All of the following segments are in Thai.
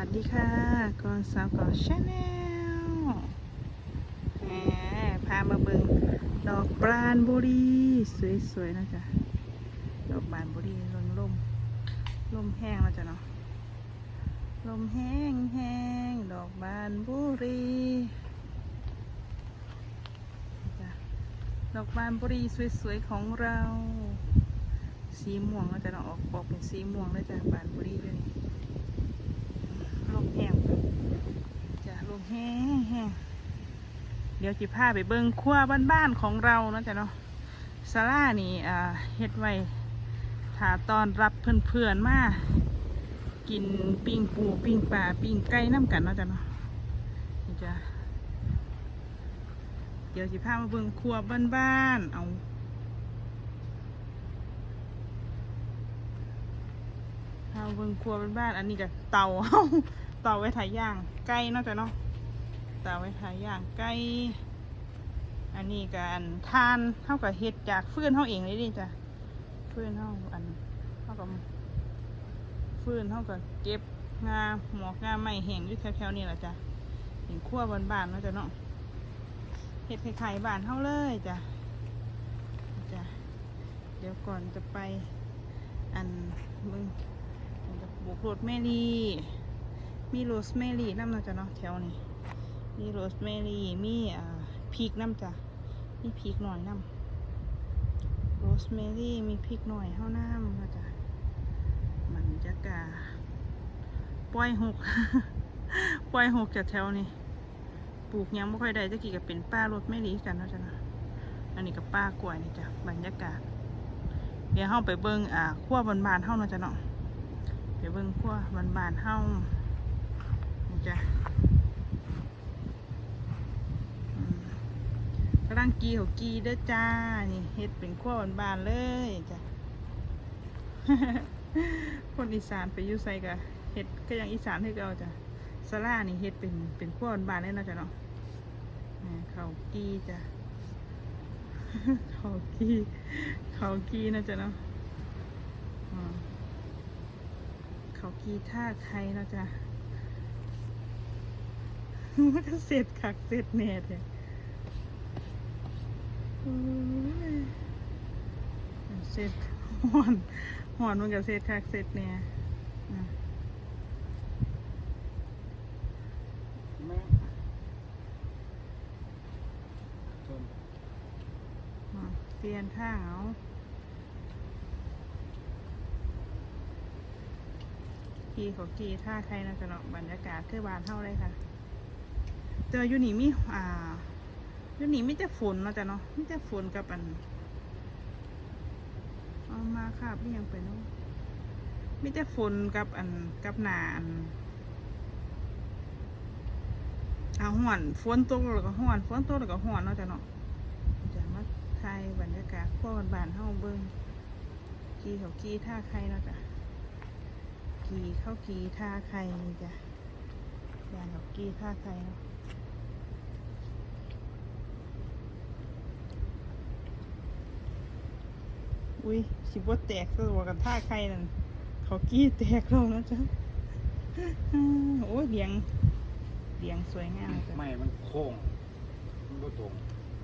วัสดีค่ะกอนสาวกอชาแนลแหมพามาเบิงดอกปราณบุรี สวยๆนะจ๊ะ ดอกบานบุรีลมลมลมแห้งแล้วจ้ะเนาะ ลมแห้งแห้งดอกบานบุรีจ้ะดอกบานบุรีสวยๆของเรา สีม่วงก็จะเนาะออกออกเป็นสีม่วงเลยจ้ะบานบุรีเลยนี่ ลมแห้งจะลมแห้งเดี๋ยวจิพาไปเบิงครัวบ้านๆของเราเนาะจ้ะเนาะซาร่านี่อ่าเฮ็ดไว้ถ้าตอนรับเพื่อนๆมากินปิ้งปูปิ้งปลาปิ้งไก่น้ำกันเนาะจ้ะเนาะนี่จ้ะเดี๋ยวจิพามาเบิงครัวบ้านๆเอาเอาเบิ่งครัวเป็นบ้านอันนี้ก็เตาเตาไว้ถ่ายย่างไก่นาะจ้ะเนาะเตาไว้ถ่ายย่างไก่อันนี้กันทานเท่ากับเฮ็ดจากฟืนเท่าเองเลยดิจ้ะฟืนเท่าอันเท่ากับฟืนเท่ากับเก็บงาหมอกงาไม้แห้งอยู่แถวๆนี่แหละจ้ะเห็นครัวบานๆเนาะจ้ะเนาะเฮ็ดไข่บานเท่าเลยจ้ะจ้ะเดี๋ยวก่อนจะไปอันมึงจะบุกรสแมรี่ มีโรสแมรี่น้ำนะจ๊ะเนาะแถวนี้ มีโรสแมรี่ มีอ่าพริกน้ำจ้ะ มีพริกหน่อยน้ำโรสแมรี่ มีพริกหน่อยเท่าน้ำนะจ๊ะมันจะกาปล่อยหกปล่อยหกจากแถวนี้ ปลูกยังไม่ค่อยได้จะกี่กับเป็นป้าโรสแมรี่กันเนาะจ๊ะเนาะอันนี้กับป้ากล้วยนี่จ้ะบรรยากาศ เดี๋ยวเข้าไปเบิ่งอ่าขั้วบานๆเท่าเนาะจ๊ะเนาะไปเบิ่งขั้วบานบานๆเฮา จ้ะกำลังกีเขากีเด้อจ้า นี่เฮ็ดเป็นขั้วบานบานๆเลยจ้ะ คนอีสานไปยู่ไสกะเฮ็ดก็ยังอีสานให้เราจ้ะสลานี่เฮ็ดเป็นเป็นขั้วบานบานๆเลยเนาะจ้ะเนาะเขากีจ้ะเขากีเขากีนะจ้ะเนาะเขากีท่าใครเนาะจ๊ะ มันก็เสร็จคักเสร็จแน่เลยโอ้ยเสร็จหอนหอนมันก็เสร็จคักเสร็จแน่อะแม่ต้นอะเปลี่ยนท่าเอากีเขากีท่าใครนะจ๊ะเนาะบรรยากาศคือบานเท่าเลยค่ะ เจออยู่นี่มีอ่าอยู่นี่ไมแต่จะฝนเนาะจ๊ะเนาะไมแต่จะฝนกับอันเอามาค่ะพี่ยังไปเนาะมีแต่ฝนกับอันกับหนาอันเอาห่อนฝนตกแล้วก็ห่อนฝนตกแล้วก็ห่อนเนาะจ้ะเนาะจะมาไทยบรรยากาศพ่อบ้านเฮาเบิ่งกีเขากีท่าใครเนาะจ้ะกีเข้ากีท่าใครจ้ะ ยานเขากีท่าใครอุ้ยสิบว่าแตกตัวกันท่าใครนั่นเขากี้แตกเราแล้วจ้ะโอ้ยเลี้ยงเลี้ยงสวยงามจ้ะไม่มันโค้งมันก็ตรง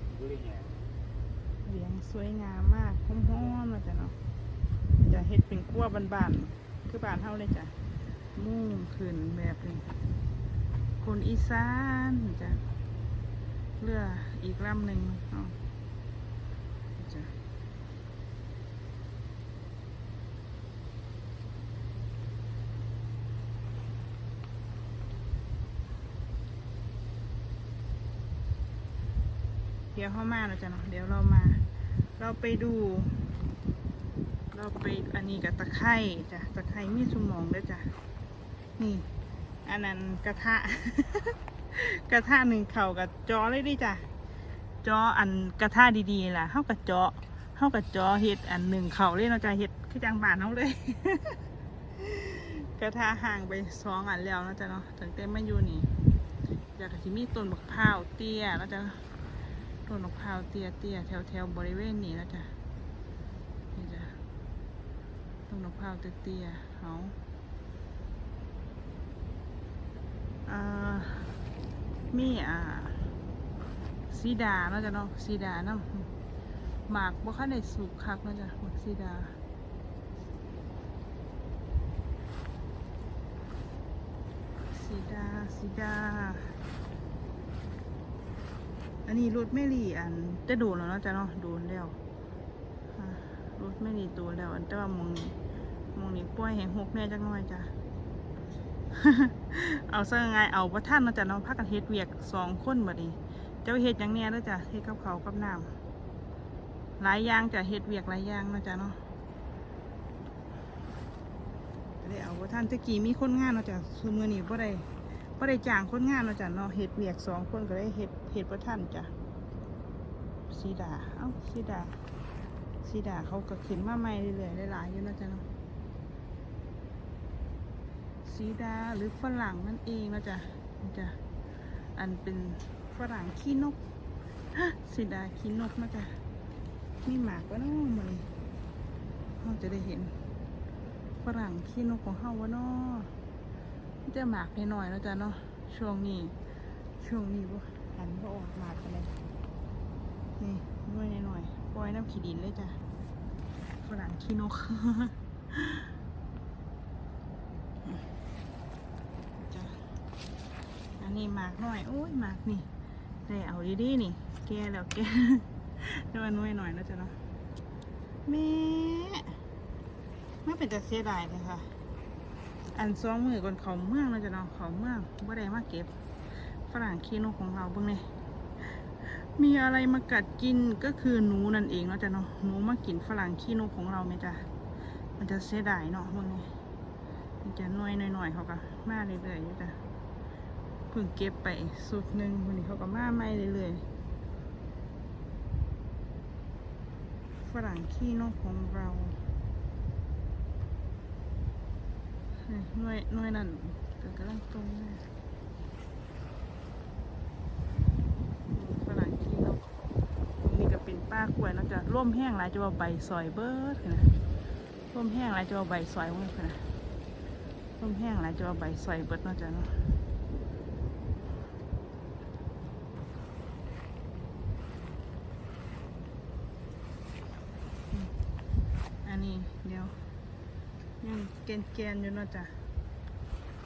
มันก็เลยแหงเลี้ยงสวยงามมากหอมๆเลยจ้ะเนาะจะเฮ็ดเป็นกั้วบานๆคือบ้านเฮาเลยจ้ะมุ่งขึ้นแบบนี้ คนอีสานจ้ะเรืออีกลำหนึ่งเนาะจ้ะเดี๋ยวเข้ามาแล้วจ้ะเนาะเดี๋ยวเรามา เราไปดู เราไปอันนี้กับตะไคร่จ้ะตะไคร่มีสมองด้วยจ้ะนี่ อันนั้นกระทะ กระทะหนึ่งเข่ากับจอเลยดิจ้ะจออันกระทะดีๆล่ะเท่ากับจอเท่ากับจอเห็ดอันหนึ่งเข่าเลยเนาจะเห็ดคือจังบานเขาเลย กระทะห่างไปสองอันแล้วเนาะจ้ะเนาะถึงเต็มไม่อยู่นี่จากที่มีต้นบักพร้าวเตี้ยเนาะจ้ะต้นบักพร้าวเตี้ยเตี้ยแถวแถวๆบริเวณนี้เนาะจ้ะนี่จ้ะต้นบักพร้าวเตี้ยๆเขา มีอ่าซีดาเนาะจ้ะเนาะซีดาน้ำหมากบ่คันได้สุกคักเนาะจ้ะหมากซีดาสีดาสีดา อันนี้รถไม่รีอันจะโดนแล้วเนาะจ้ะเนาะโดนแล้วรถไม่รีโดนแล้วอันแต่ว่ามองมองนี้ป้อยแห่งหกแน่จักหน่อยจ้ะ เอาซะไงเอาประท่านเนาะจ้ะเนาะพักกันเฮ็ดเวียกสองคนบัดนี้ เจ้าเฮ็ดหยังแน่เด้อจ้ะเฮ็ดกับเขากับน้ำหลายอย่างจ้ะเฮ็ดเวียกหลายอย่างนะจ้ะเนาะได้เอาว่าท่านตะกี้มีคนงานนะจ้ะคือมือนี้บ่ได้บ่ได้จ้างคนงานนะจ้ะเนาะเฮ็ดเวียกสองคนก็ได้เฮ็ดเฮ็ดบ่ทันจ้ะสีดาเอ้าสีดาสีดาเขาก็ขึ้นมาใหม่เรื่อยๆหลายๆอยู่นะจ้ะเนาะ สีดาหรือฝรั่งนั่นเองเนาะจ้ะจ้ะอันเป็นฝรั่งขี้นกสีดาขี้นกนะจ้ะมีหมากวะเนาะมื้อนเราจะได้เห็นฝรั่งขี้นกของเฮาวะเนาะมันจะหมากหน่อยๆแล้วจ้ะเนาะช่วงนี้ ช่วงนี้บ่หันบ่ออกหมากไปเลยนี่น้อยหน่อยๆปล่อยน้ำขี้ดินเลยจ้ะฝรั่งขี้นก จ้ะอั นี้หมากหน่อยโอ้ยหมากนี่ได้เอาดีๆนี่ แกแล้วแกแต่ว่าน้อยหน่อยแล้วจ้ะเนาะแม่ไม่เป็นจะเสียดายเลยค่ะ อันสองมือก่อนเขาเมืองเราจะเนาะเขาเมืองบ่ได้มาเก็บฝรั่งขี้นกของเราเบิ่งเลยมีอะไรมากัดกินก็คือหนูนั่นเองเนาะจ้ะเนาะหนูมากินฝรั่งขี้นกของเราไหมจ้ะมันจะเสียดายเนาะเบิ่งเลยมันจะน้อยหน่อยๆเขาก็มาเรื่อยๆอยู่จ้ะ เพิ่งเก็บไปสุดหนึ่งวันนี้เขาก็มาใหม่เรื่อยๆฝรั่งขี้นกของเราหน่วยหน่วยนั่นก็กำลังตรงเลยฝรั่งขี้นกนี่ก็เป็นป้ากล้วยนาะจะร่มแห้งหลายจะว่าใบซอยเบิร์ดนะร่มแห้งหลายจะว่าใบซอยเบิร์ดนะร่มแห้งหลายจะว่าใบซอยเบิร์ดนาะจ้ะเนาะอืมอั นี้เดี๋ยวยังเกนเกนอยู่นาะจ้ะ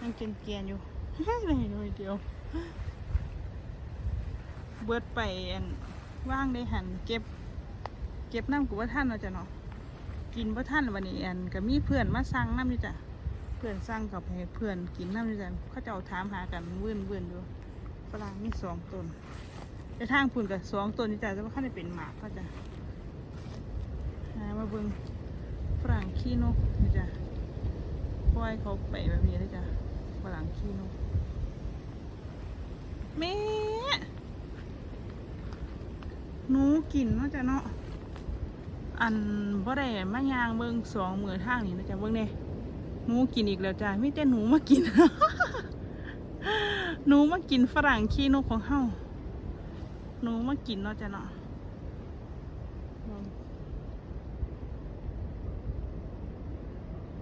ยังเกนเกนอยู่ได้หน่อยเดียว เบิดไปอันว่างได้หันเก็บ เก็บน้ำกูว่าท่านเนาะจ้ะเนาะกินว่าท่านวันนี้อันก็มีเพื่อนมาสั่งน้ำอยู่จ้ะเพื่อนสั่งกับให้เพื่อนกินน้ำอยู่จ้ะเขาจะเอาถามหากันวื่นวื่นอยู่ฝรั่งมีสองต้นแต่ทางพุ่นกับสองต้นนี่จ้ะแต่ว่าข้าได้เป็นหมากก็จะมาเบิ่ง ฝรั่งขี้นกนี่จ้ะปล่อยเขาไปแบบนี้เลยจ้ะฝรั่งขี้นกแม่หนูกินเนาะจ้ะเนาะอันบ่ได้มายางเบิ่งสองมือทางนี่นะจ้ะเบิ่งเน่หนูกินอีกแล้วจ้ะไมีแต่หนูมากิน หนูมากินฝรั่งขี้นกของเฮาหนูมากินเนาะจ้ะเนาะ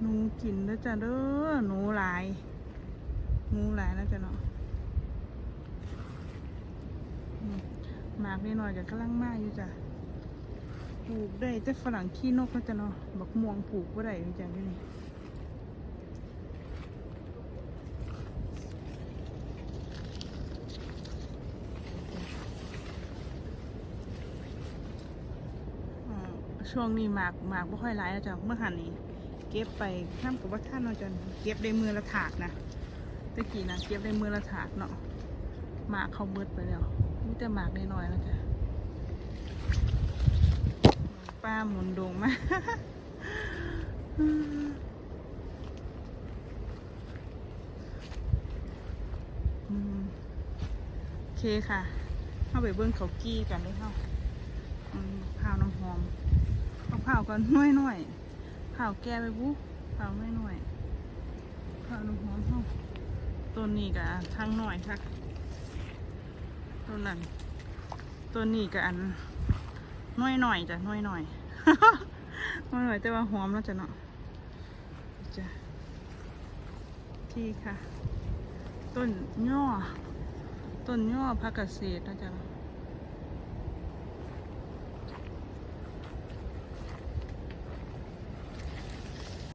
ห นูกินแล้วจ้ะเด้อหนูหลายหนูหลายแล้วจ้ะเนาะหมากนิดหน่อยก็กำลังมาอยู่จ้ะปลูกได้แต่ฝรั่งขี้นกแล้วจ้ะเนาะบักม่วงปลูกบ่ได้อยู่จ้ะนี่ช่วงนี้หมากหมากบ่ค่อยหลายแล้วจ้ะเมื่อหันนี้ ก็บไปข้ามกับว่าท่านเนาจนเก็บได้มือละถาดนะตะกี้นะเก็บได้มือละถาดเนาะหมากเขาเมืดไปแล้วมีแต่หมากน้อยๆแล้วจ้ะป้าหมุนดงมาโอเคค่ะ เข้าไปเบิ้งเขากี้กันเลยเข้าข้าวน้ำหอมเอาข้าวก่อนน้อยๆ ข้าวแก่ไปบุ๊ข้าวไม่หน่อยข้าวน้ำหอมห้องต้นนี้กับทางหน่อยค่ะต้นนั้นต้นนี้กับอันน้อยหน่อยจ้ะน้อยหน่อยน้อยหน่อยแต่ว่าหอมแล้วจ้ะเนาะจ้ะที่ค่ะ ต้นย่อต้นย่อพักเกษตรนะจ๊ะ